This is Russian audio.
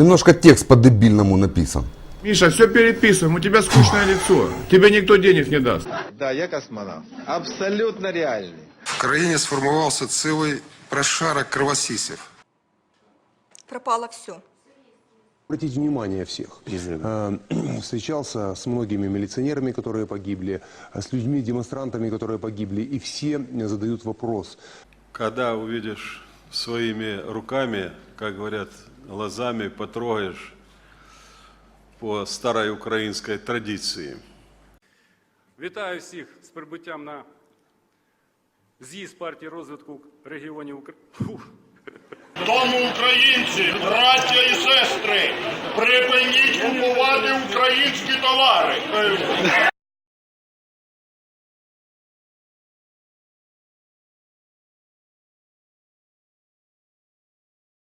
Немножко текст по-дебильному написан. Миша, все переписываем, у тебя скучное лицо. Тебе никто денег не даст. Да, я космонавт. Абсолютно реальный. В країні сформувався цілий прошарок кровосісів. Пропало все. Обратить внимание всех. Э, Встречался с многими милиционерами, которые погибли, э, с людьми-демонстрантами, которые погибли, и все задают вопрос, Когда увидишь своими руками, как говорят, глазами потрогаешь по старой украинской традиции. Вітаю всіх з прибуттям на з'їзд партії розвитку регіонів України. Тому українці, браття і сестри, припиніть купувати українські товари.